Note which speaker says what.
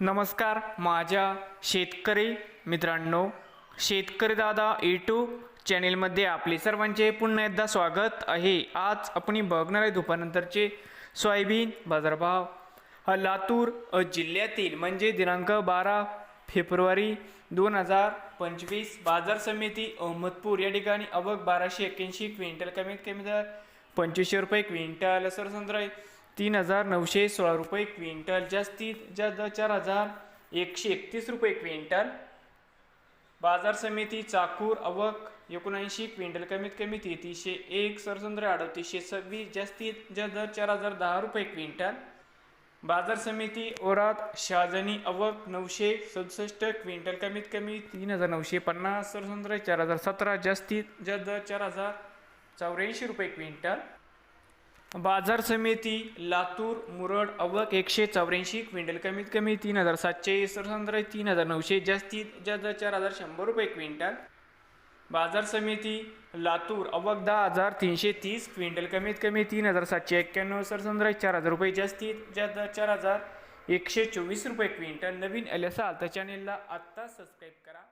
Speaker 1: नमस्कार माझ्या शेतकरी मित्रांनो शेतकरी दादा यूट्यूब चॅनेलमध्ये आपले सर्वांचे पुन्हा एकदा स्वागत आहे. आज आपण बघणार आहे दुपारनंतरचे सोयाबीन बाजारभाव. लातूर जिल्ह्यातील म्हणजे दिनांक बारा फेब्रुवारी दोन हजार पंचवीस बाजार समिती अहमदपूर या ठिकाणी अवघ बाराशे एक्क्याऐंशी क्विंटल कमीत कमी दर पंचवीसशे रुपये क्विंटल सरसंद्राई तीन हजार नऊशे सोळा रुपये क्विंटल. जास्तीत जास्त चार हजार एकशे एकतीस रुपये क्विंटल. बाजार समिती चाकूर अवक एकोणऐंशी क्विंटल कमीत कमी तेहतीसशे एक सरसंद्र अडतीसशे सव्वीस जास्तीत जास्त दर चार हजार दहा रुपये क्विंटल. बाजार समिती ओरात शहाजनी अवक नऊशे सदुसष्ट क्विंटल कमीत कमी तीन हजार नऊशे पन्नास सरसंद्र चार हजार सतरा जास्तीत जास्त दर चार हजार चौऱ्याऐंशी रुपये क्विंटल. बाजार समिती लातूर मुरड अवक एकशे चौऱ्याऐंशी क्विंटल कमीत कमी तीन हजार सातशे सरसंद्र तीन हजार नऊशे जास्तीत जास्त चार हजार शंभर रुपये क्विंटल. बाजार समिती लातूर अवक दहा हजार तीनशे तीस क्विंटल कमीत कमी तीन हजार सातशे एक्क्याण्णव सरसंद्र चार हजार रुपये जास्तीत जास्त चार हजार एकशे चोवीस रुपये क्विंटल. नवीन आले असाल तर चॅनेलला आत्ता सबस्क्राईब करा.